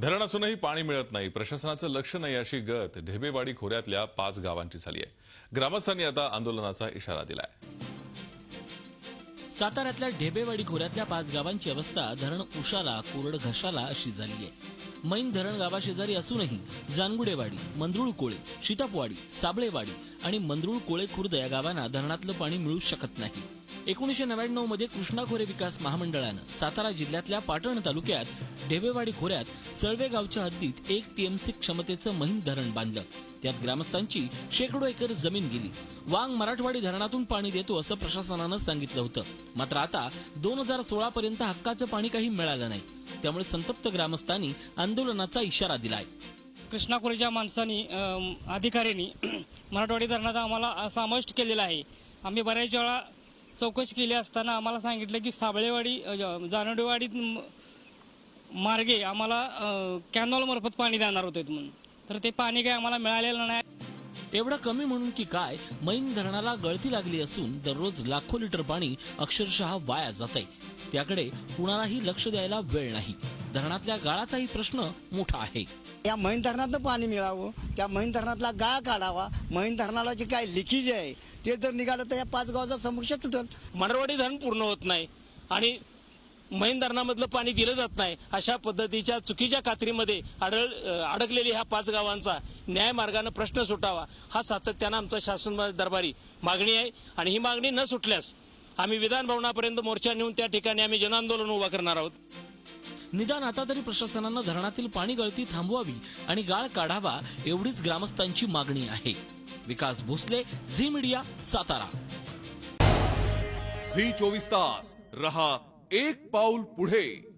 धरण असूनही पाणी मिळत नाही. प्रशासनाचं लक्ष नाही अशी गत ढेबेवाडी खोऱ्यातल्या पाच गावांची झाली आहे. ग्रामस्थांनी आता आंदोलनाचा इशारा दिलाय. साताऱ्यातल्या ढेबेवाडी खोऱ्यातल्या पाच गावांची अवस्था धरण उशाला कोरड घशाला अशी झाली आहे. मैन धरण गावाशेजारी असूनही जानगुडेवाडी मंदरुळ कोळे शितापवाडी साबळेवाडी आणि मंदरुळ कोळे खुर्द या गावांना धरणातलं पाणी मिळू शकत नाही. एकोणीसशे नव्याण्णवमध्ये कृष्णा खोरे विकास महामंडळानं सातारा जिल्ह्यातल्या पाटण तालुक्यात ढेबेवाडी खोऱ्यात सळवे गावच्या हद्दीत एक टीएमसी क्षमतेचं महिम धरण बांधलं. त्यात ग्रामस्थांची शेकडो एकर जमीन गेली. वांग मराठवाडी धरणातून पाणी देतो असं प्रशासनानं सांगितलं होतं. मात्र आता दोन हजार सोळा पर्यंत हक्काचं पाणी काही मिळालं नाही. त्यामुळे संतप्त ग्रामस्थांनी आंदोलनाचा इशारा दिलाय. कृष्णाखोरीच्या माणसांनी अधिकाऱ्यांनी मराठवाडी धरणात आम्हाला समाविष्ट केलेला आहे. आम्ही बऱ्याच वेळा चौकशी केली असताना आम्हाला सांगितलं की साबळेवाडी अ, जानडेवाडी मार्गे आम्हाला कॅनॉल मार्फत पाणी देणार होते म्हणून. तर ते पाणी काय आम्हाला मिळालेलं नाही. एवढं कमी म्हणून की काय मैन धरणाला गळती लागली असून दररोज लाखो लिटर पाणी अक्षरशः वाया जात आहे त्याकडे कुणालाही लक्ष द्यायला वेळ नाही. धरणातल्या गाळाचाही प्रश्न मोठा आहे. या मैन धरणातनं पाणी मिळावं त्या मैन धरणातला गाळ काढावा मैन धरणाला जे काय लिकेज आहे ते जर निघालं तर या पाच गावाचा समक्ष तुटल. मरवाडी धरण पूर्ण होत नाही आणि मैन धरणामधलं पाणी दिलं जात नाही अशा पद्धतीच्या चुकीच्या कात्रीमध्ये अडळ अडकलेली ह्या पाच गावांचा न्याय मार्गाने प्रश्न सुटावा हा सातत्यानं आमचा शासन दरबारी मागणी आहे. आणि ही मागणी न सुटल्यास आम्ही विधान भवनापर्यंत मोर्चा नेऊन त्या ठिकाणी आम्ही जनआंदोलन उभा करणार आहोत. निदान आता तरी प्रशासनानं धरणातील पाणी गळती थांबवावी आणि गाळ काढावा एवढीच ग्रामस्थांची मागणी आहे. Vikas Bhosale Zee media Satara. Zee चोवीस तास. रहा एक पाऊल पुढे.